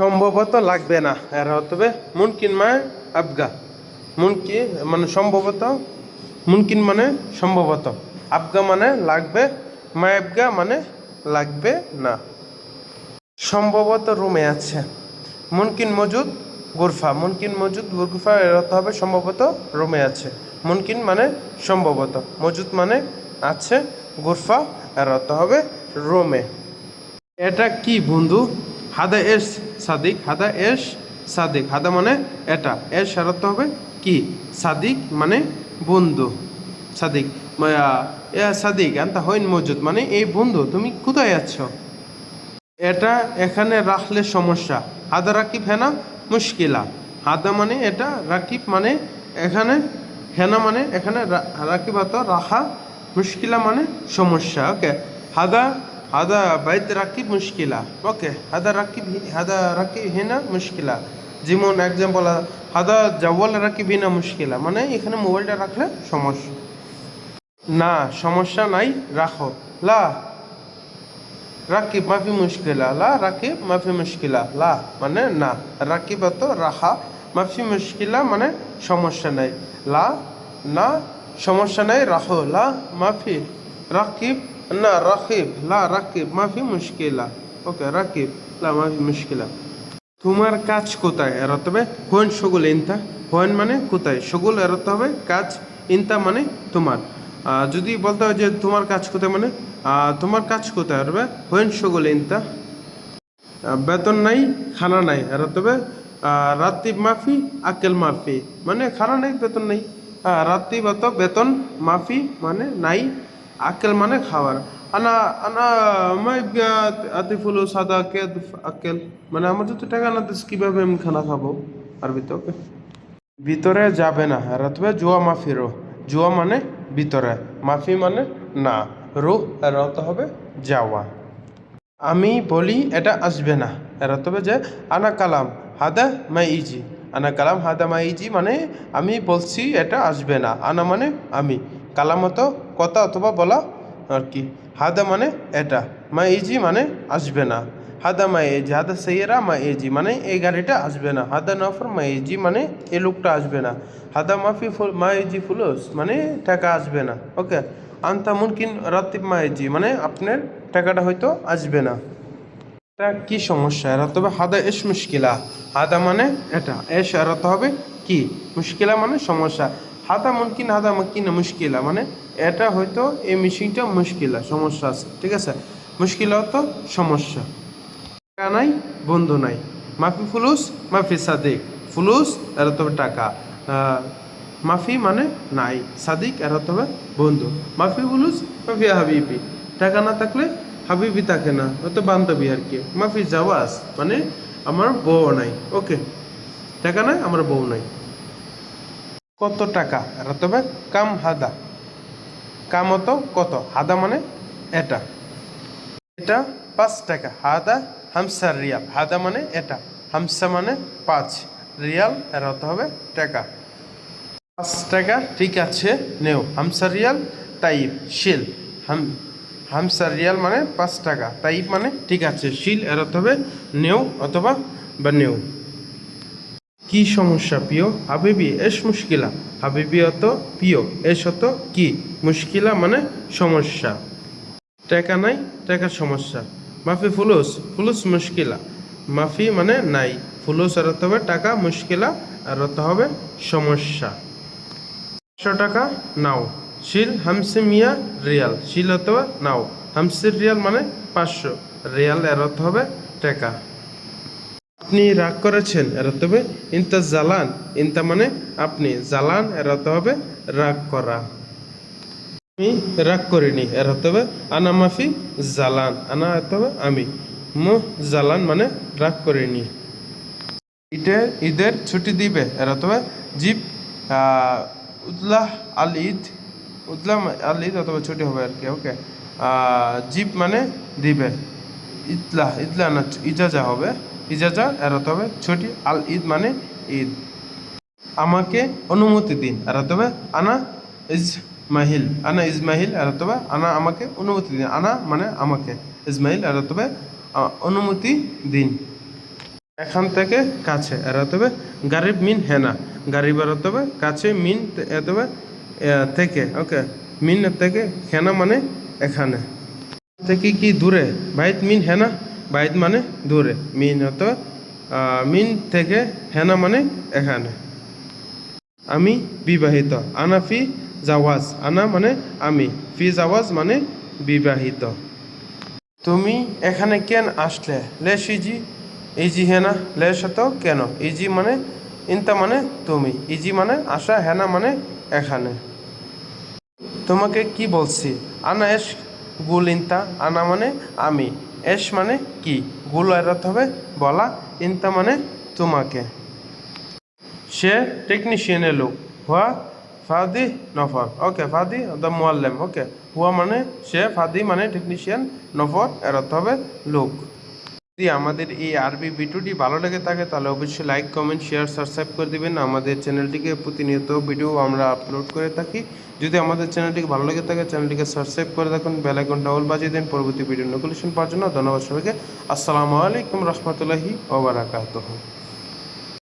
সম্ভবত লাগবে না। এর হতবে মুনকিন মানে আবগা। মুনকি মানে সম্ভবত, মুনকিন মানে সম্ভবত। আবগা মানে লাগবে মায়াবগা মানে লাগবে না। সম্ভবত রুমে আছে। মুনকিন মজুদ গুরফা। মুনকিন মজুদ গুরফা এর অর্থ হবে সম্ভবত রুমে আছে। মুনকিন মানে সম্ভবত। মজুদ মানে আছে, গুরফা এর অর্থ হবে রুমে। এটা কি বন্ধু? হাদা এস সাদিক, হাদা এস সাদিক। হাদা মানে এটা। এর শরত হবে কি? সাদিক মানে বন্ধু। সাদিক। সাদিক, আন্তা হইন মজুদ মানে এই বন্ধু, তুমি কোথায় আছো? এটা এখানে রাখলে সমস্যা। হাদা রাকিব হেনা মুশকিলা। হাদা মানে এটা, রাকিব মানে এখানে, হেনা মানে এখানে রাকিব হাত রাখা মুশকিলা মানে সমস্যা। ওকে। হাদা হাদা বাইত রাকিব মুশকিলা ওকে হাদা রাকিব হাদা রাকিব হেনা মুশকিলা যেমন এক্সাম্পল হাদা জাওয়াল রাকিব হিনা মুশকিলা মানে এখানে মোবাইলটা রাখলে সমস্যা। না, সমস্যা নাই, রাখো। লা, রাকিব মাফি মুশকিলা। লা, রাকিব মাফি মুশকিলা। লা মানে না। রাকিব তো রাখা। মাফি মুশকিলা মানে সমস্যা নাই। লা, না, সমস্যা নাই, রাখো। লা, মাফি, রাকিব না, রাকিব লা রাকিব, মাফি মুশকিলা। ওকে, রাকিব লা মাফি মুশকিলা। তোমার কাজ কোথায়? এর অর্থ হবে। হোয়েন সগুল ইনতা। হোয়েন মানে কোথায়? সগুল এর অর্থ হবে। কাজ ইনতা মানে তোমার। যদি বলতে হয় যে তোমার কাজ কোথায় মানে? তোমার কাজ কোথায়? হবে। হোয়েন সগুল ইনতা। বেতন নাই, খানা নাই অর্থ হবে। রাত্রি মাফি, আকেল মাফি। মানে খানা নাই, বেতন নাই। রাত্রি বত বেতন মাফি মানে নাই। আকেল মানে খাবার আনা আনা, মাই আতিফুল সাদা কে আকেল। মানে আমার যদি টাকা না দিস, কীভাবে আমি খানা খাব? আরবিতে ওকে। ভিতরে যাবে না। অথবা জুয়া মাফি রো জুয়া মানে ভিতরে, মাফি মানে না। রো অর্থ হবে যাওয়া। আমি বলি, এটা আসবে না। এর অর্থ হবে যে আনা কালাম, হাদা মাই ইজি। আনা কালাম, হাদা মাই ইজি মানে আমি বলছি, এটা আসবে না। আনা মানে আমি। কালাম অত কথা অথবা বলা আর কি। হাদা মানে এটা। মাই ইজি মানে আসবে না। হাদা মাই এজি হাদা সেইয়েরা মাই এজি মানে এই গাড়িটা আসবে না। হাদা নফর মাই এজি মানে এই লোকটা আসবে না। হাদা মাফি ফুল মাই এজি ফুলস মানে টাকা আসবে না। ওকে? আন্তা মুনকিন রাত্রিব মাই এজি মানে আপনার টাকাটা হয়তো আসবে না। এটা কি সমস্যা? এর অর্থ হবে হাদা এস মুশকিলা। হাদা মানে এটা। এস এর অর্থ হবে কি? মুশকিলা মানে সমস্যা। হাদা মুনকিন হাদা মাকিন মুশকিলা। মানে এটা হয়তো এই মিশিংটা মুশকিলা, সমস্যা আছে, ঠিক আছে? মুশকিলা অর্থ সমস্যা। টাকা নাই, বন্ধু নাই। মাফি ফুলুস, মাফি সাদিক। ফুলুস, এর হবে টাকা। মাফি মানে নাই, সাদিক, এর হবে বন্ধু। মাফি ফুলুস, মাফি হাবিবি। টাকা না থাকলে হাবিবি থাকে না হয়তো বান্ধবী আর কি। মাফি জাওয়াজ মানে আমার বউ নাই। ওকে, টাকা নাই, আমার বউ নাই। কত টাকা? হবে কাম হাদা। কাম অত কত? হাদা মানে এটা। এটা পাঁচ টাকা। হাদা হামসা রিয়াল। হাদা মানে এটা। হামসা মানে পাঁচ রিয়াল। এর অর্থ হবে টাকা। পাঁচ টাকা, ঠিক আছে, নেও। হামসা রিয়াল, তাইব, শিল। হাম হামসা রিয়াল মানে পাঁচ টাকা। তাইব মানে ঠিক আছে, শিল। এর অর্থ হবে নেও অথবা বা নেও। কি সমস্যা প্রিয়? হাবিবি, এস মুশকিলা। হাবিবি অত প্রিয়, এস অত কি? মুশকিলা মানে সমস্যা। টাকা নাই টাকার সমস্যা। মাফি ফুলুস ফুলুস মুশকিলা। মাফি মানে নাই, ফুলুস আর হবে টাকা, মুশকিলা আর হবে সমস্যা। পাঁচশো টাকা নাও। শিল হামসে মিয়া রিয়াল। শিল অথবা নাও। হামসির রিয়াল মানে পাঁচশো। রিয়াল এর অর্থ হবে টাকা। আপনি রাগ করেছেন এর অর্থ হবে। ইনতা জালান, ইনতা মানে আপনি। জালান এর অর্থ হবে, রাগ করা। আমি রাগ করিনি এর অর্থ হবে। আনা মাফি, জালান। আনা অর্থ হবে, আমি। মো, জালান মানে রাগ করিনি। ঈদের ঈদের ছুটি দিবে এর অর্থ হবে। জিপ উদলাহ আল ঈদ। উদলাহ আল ঈদ অথবা ছুটি হবে আর কি, ওকে। জিপ মানে দিবে। ইতলাহ ইতলাহ না, ইজাজা হবে। ইজাজা অর্থ হবে ছুটি, আল ঈদ মানে ঈদ। আমাকে অনুমতি দিন অর্থ হবে আনা ইজমাহিল আনা ইজমাহিল অর্থ হবে আনা আমাকে অনুমতি দিন, আনা মানে আমাকে, ইজমাহিল অর্থ হবে অনুমতি দিন। এখান থেকে কাছে এর হতে হবে গারিব মিন হেনা, গারিব হতে হবে কাছে, মিন তে- এ হতে হবে থেকে, ওকে, মিন থেকে হেনা মানে এখানে। থেকে কি দূরে? বাইত মিন হেনা? বাইত মানে দূরে। মিন হতে মিন থেকে হেনা মানে এখানে। আমি বিবাহিত, আনা ফি জাওয়াজ। আনা মানে আমি, ফি জাওয়াজ মানে বিবাহিত। তুমি এখানে কেন আসলে? লেশ ইজি? ইজি হেনা? লেশ তো কেন? ইজি মানে ইনতা মানে তুমি। ইজি মানে আসা, হেনা মানে এখানে। তোমাকে কি বলছি? আনা এস গুল ইনতা, আনা মানে আমি। এস মানে কি? গুল এড়াতে হবে, বলা। ইনতা মানে তোমাকে। সে টেকনিশিয়ানের লোক। হুয়া ফাদি নফর। ওকে, ফাদি দ্য মোয়াল্লেম। ওকে। হুয়া মানে সে, ফাদি মানে টেকনিশিয়ান, নফর এড়াতে হবে, লোক। যদি আমাদের এই আরবি ভিডিওটি ভালো লেগে থাকে, তাহলে অবশ্যই লাইক কমেন্ট শেয়ার সাবস্ক্রাইব করে দিবেন। আমাদের চ্যানেলটিকে প্রতিনিয়ত ভিডিও আমরা আপলোড করে থাকি। যদি আমাদের চ্যানেলটিকে ভালো লেগে থাকে, চ্যানেলটিকে সাবস্ক্রাইব করে রাখুন বেল আইকনটা অল বাজিয়ে দেন। পরবর্তী ভিডিও নোটিফিকেশন পাওয়ার জন্য ধন্যবাদ সবাইকে। আসসালামু আলাইকুম রহমতুল্লাহি ওবরাকাতুহু